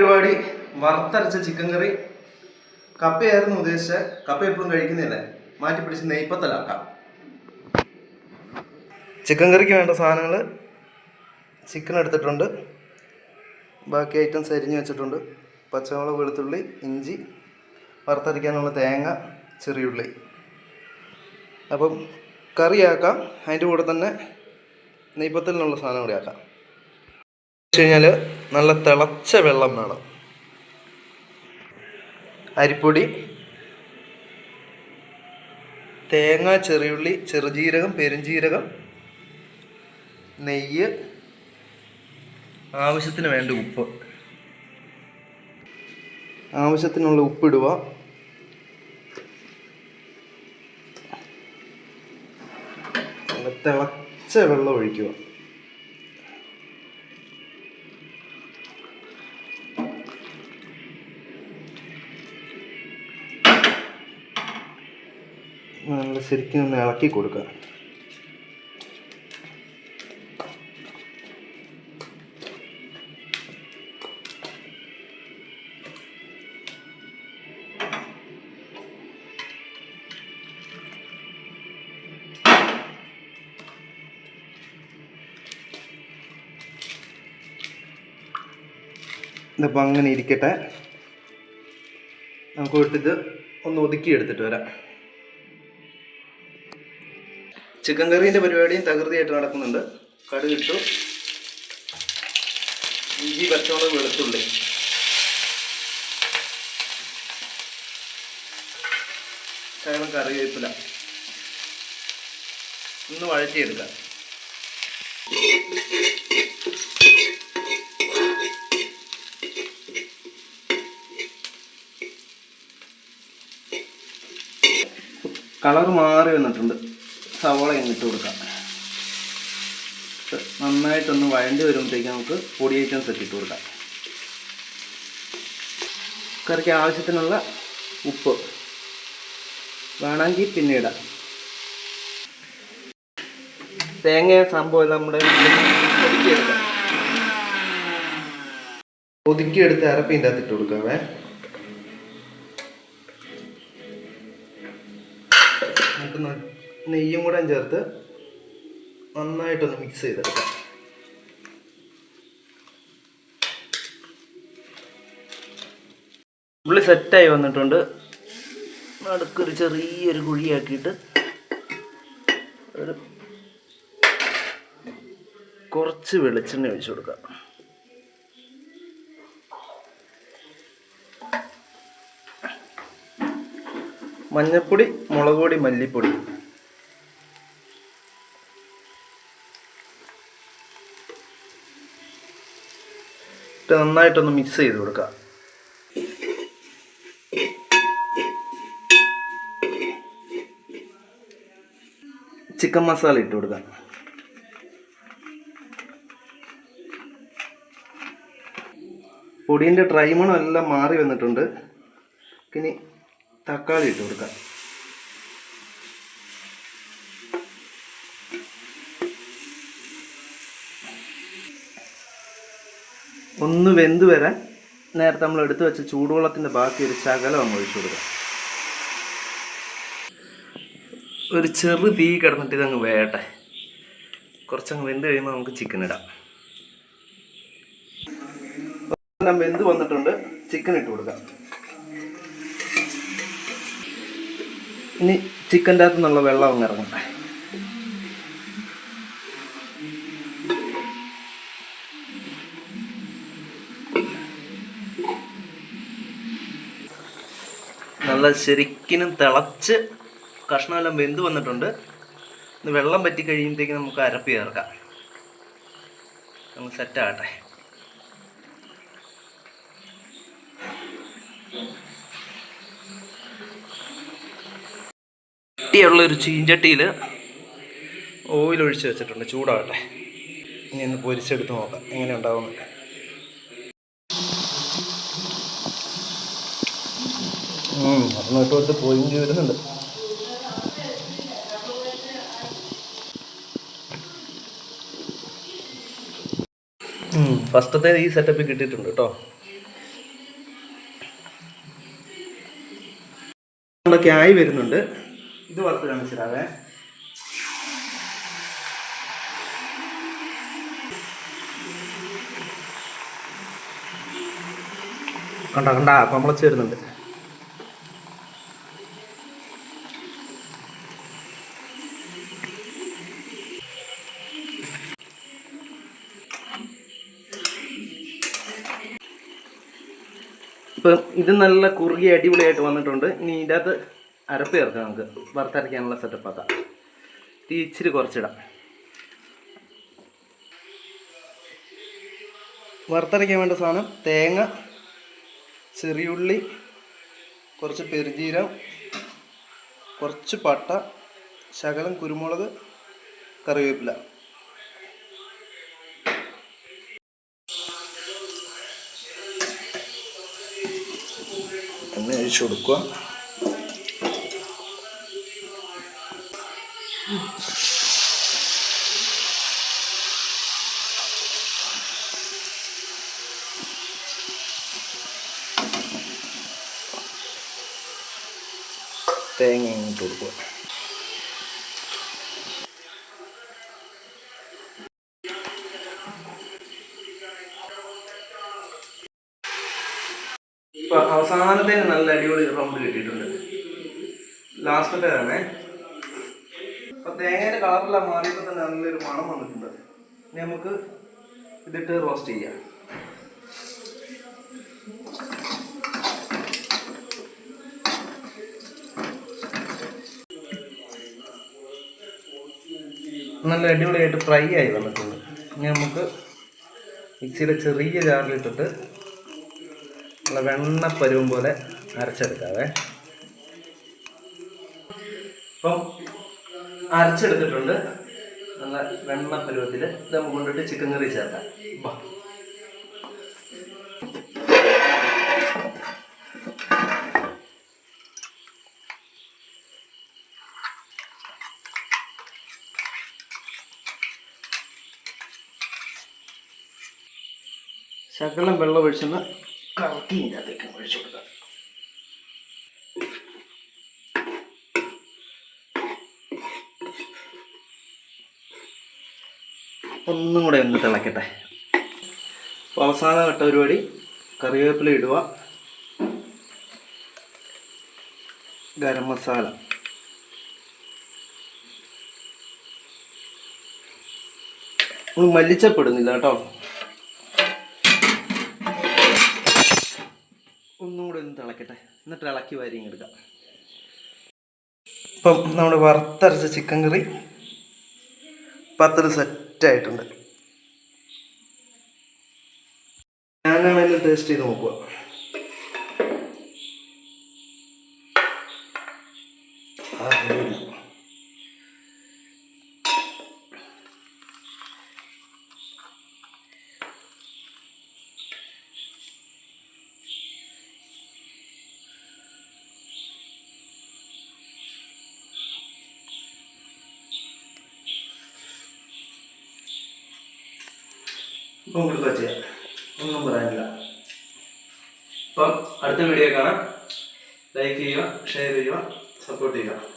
പരിപാടി വറുത്തരച്ച ചിക്കൻ കറി കപ്പയായിരുന്നു ഉദ്ദേശിച്ച കപ്പ എപ്പോഴും കഴിക്കുന്നില്ലേ മാറ്റി പിടിച്ച് നെയ്പ്പത്തലാക്കാം ചിക്കൻ കറിക്ക് വേണ്ട സാധനങ്ങൾ ചിക്കൻ എടുത്തിട്ടുണ്ട്. ബാക്കി ഐറ്റംസ് അരിഞ്ഞു വെച്ചിട്ടുണ്ട്. പച്ചമുളക് വെളുത്തുള്ളി ഇഞ്ചി വറുത്തരയ്ക്കാനുള്ള തേങ്ങ ചെറിയുള്ളി അപ്പം കറിയാക്കാം. അതിന്റെ കൂടെ തന്നെ നെയ്പ്പത്തലിനുള്ള സാധനം കൂടി ആക്കാം. കഴിഞ്ഞാൽ നല്ല തിളച്ച വെള്ളം വേണം. അരിപ്പൊടി തേങ്ങ ചെറിയുള്ളി ചെറുജീരകം പെരുംജീരകം നെയ്യ് ആവശ്യത്തിന് വേണ്ട ഉപ്പ്. ആവശ്യത്തിനുള്ള ഉപ്പിടുക. തിളച്ച വെള്ളം ഒഴിക്കുക. ശരിക്കും ഒന്ന് ഇളക്കി കൊടുക്കുക. ഇതിപ്പോൾ അങ്ങനെ ഇരിക്കട്ടെ. നമുക്ക് വിട്ടിട്ട് ഒന്ന് ഒതുക്കി എടുത്തിട്ട് വരാം. ചിക്കൻ കറീന്റെ പരിപാടിയും തകൃതിയായിട്ട് നടക്കുന്നുണ്ട്. കടുക് ഇട്ടു. ഇഞ്ചി പച്ചമുളക് വെളുത്തുള്ളി. ശകലം കറിവേപ്പില ഒന്ന് വഴറ്റിയെടുക്കാം. കളർ മാറി വന്നിട്ടുണ്ട്. സവോള ഇട്ട് കൊടുക്കാം. നന്നായിട്ടൊന്ന് വഴണ്ടി വരുമ്പോഴത്തേക്ക് നമുക്ക് പൊടി ഐറ്റംസ് ഒക്കെ ഇട്ട് കൊടുക്കാം. കറിക്ക് ആവശ്യത്തിനുള്ള ഉപ്പ് വേണമെങ്കിൽ പിന്നീട് തേങ്ങ സംഭവം നമ്മുടെ ഒതുക്കിയെടുത്ത് അരപ്പിന്റെ അകത്ത് ഇട്ട് കൊടുക്കാവേ. നമുക്ക് നെയ്യും കൂടെ ചേർത്ത് നന്നായിട്ടൊന്ന് മിക്സ് ചെയ്തെടുക്കാം. ഉള്ളി സെറ്റായി വന്നിട്ടുണ്ട്. നടുക്കൊരു ചെറിയൊരു കുഴിയാക്കിയിട്ട് ഒരു കുറച്ച് വെളിച്ചെണ്ണ ഒഴിച്ചു കൊടുക്കാം. മഞ്ഞൾപ്പൊടി മുളക് പൊടി മല്ലിപ്പൊടി. നന്നായിട്ടൊന്ന് മിക്സ് ചെയ്ത് കൊടുക്കുക ചിക്കൻ മസാല ഇട്ട് കൊടുക്കാം. പൊടീന്റെ ഡ്രൈമണം എല്ലാം മാറി വന്നിട്ടുണ്ട്. ഇനി തക്കാളി ഇട്ട് കൊടുക്കാം. ഒന്ന് വെന്ത് വരാൻ നേരത്തെ നമ്മൾ എടുത്തു വെച്ച ചൂടുവെള്ളത്തിന്റെ ബാക്കി ഒരു ശകലം അങ്ങ് ഒഴിച്ചു കൊടുക്കാം. ഒരു ചെറു തീ കിടന്നിട്ട് ഇതങ്ങ് വേട്ടെ കുറച്ചങ്ങ് വെന്ത് കഴിയുമ്പോൾ നമുക്ക് ചിക്കൻ ഇടാം. വെന്ത് വന്നിട്ടുണ്ട് ചിക്കൻ ഇട്ട് കൊടുക്കാം. ഇനി ചിക്കന്റെ അകത്തുനിന്നുള്ള വെള്ളം അങ്ങ് ഇറങ്ങട്ടെ. നല്ല ശരിക്കിനും തിളച്ച് കഷ്ണമെല്ലാം വെന്ത് വന്നിട്ടുണ്ട്. ഇന്ന് വെള്ളം പറ്റി കഴിയുമ്പോഴത്തേക്ക് നമുക്ക് അരപ്പ് ചേർക്കാം. നമുക്ക് സെറ്റാകട്ടെ കട്ടിയുള്ള ഒരു ചീഞ്ചട്ടിയിൽ ഓയിൽ ഒഴിച്ച് വെച്ചിട്ടുണ്ട്. ചൂടാകട്ടെ. ഇനി ഒന്ന് പൊരിച്ചെടുത്ത് നോക്കാം. എങ്ങനെ ഉണ്ടാവുമെന്ന് ഭക്ഷണമൊക്കെ കൊടുത്ത് പോയിന്റ് വരുന്നുണ്ട്. ഫസ്റ്റത്തെ ഈ സെറ്റപ്പ് കിട്ടിയിട്ടുണ്ട് കേട്ടോ ഒക്കെ ആയി വരുന്നുണ്ട്. ഇത് വറുത്ത് കാണിച്ചിടാവേ കണ്ടാ കണ്ട പമ്പളച്ച് വരുന്നുണ്ട്. ഇപ്പം ഇത് നല്ല കുറുകി അടിപൊളിയായിട്ട് വന്നിട്ടുണ്ട്. ഇനി ഇതിന്റെ അകത്ത് അരപ്പ് ചേർക്കാം നമുക്ക്. വറുത്തരയ്ക്കാനുള്ള സെറ്റപ്പ് ആക്കാം. തീ ഇച്ചിരി കുറച്ചിടാം. വറുത്തരയ്ക്കാൻ വേണ്ട സാധനം തേങ്ങ ചെറിയുള്ളി കുറച്ച് പെരുജീരം കുറച്ച് പട്ട ശകലം കുരുമുളക് കറിവേപ്പില. ഒഴിച്ചു കൊടുക്കുക. തേങ്ങ ഇങ്ങോട്ട് കൊടുക്കുക. അവസാനത്തെ നല്ല അടിപൊളി റൗണ്ട് കിട്ടിയിട്ടുണ്ട്. ലാസ്റ്റത്തെ ആണേ അപ്പൊ തേങ്ങയുടെ കളറെല്ലാം മാറിയപ്പോൾ തന്നെ നല്ലൊരു മണം വന്നിട്ടുണ്ട്. ഇനി നമുക്ക് ഇതിട്ട് റോസ്റ്റ് ചെയ്യാം. നല്ല അടിപൊളിയായിട്ട് ഫ്രൈ ആയി വന്നിട്ടുണ്ട്. ഇനി നമുക്ക് മിക്സിയുടെ ചെറിയ ജാറിലിട്ടിട്ട് നല്ല വെണ്ണ പരുവം പോലെ അരച്ചെടുക്കാവേ. ഇപ്പം അരച്ചെടുത്തിട്ടുണ്ട്. നല്ല വെണ്ണ പരുവത്തിൽ ഇത് നമുക്ക് കൊണ്ടിട്ട് ചിക്കൻ കറി ചേർക്കാം. ശകലം വെള്ളം ഒഴിച്ചൊന്ന് കറക്കി ഇതിനകത്തേക്ക് ഒഴിച്ചു കൊടുക്കുക ഒന്നും കൂടെ ഒന്ന് തിളക്കട്ടെ. അപ്പോൾ അവസാന ഘട്ട പരിപാടി കറിവേപ്പില ഇടുക. ഗരം മസാല. മല്ലിച്ചപ്പെടുന്നില്ല കേട്ടോ ഒന്നും കൂടെ ഒന്ന് തിളക്കട്ടെ എന്നിട്ട് ഇളക്കി വാരി എടുക്കാം ഇപ്പം നമ്മൾ വറുത്തരച്ച ചിക്കൻ കറി പത്തിൽ സെറ്റായിട്ടുണ്ട്. ഞാനാണെങ്കിലും ടേസ്റ്റ് ചെയ്ത് നോക്കുക ആ, അടിപൊളി. ഇപ്പം കൊടുക്കുക ചെയ്യാം. ഒന്നും പറയാനില്ല. അപ്പം അടുത്ത വീഡിയോ കാണാം. ലൈക്ക് ചെയ്യുക ഷെയർ ചെയ്യുക സപ്പോർട്ട് ചെയ്യുക.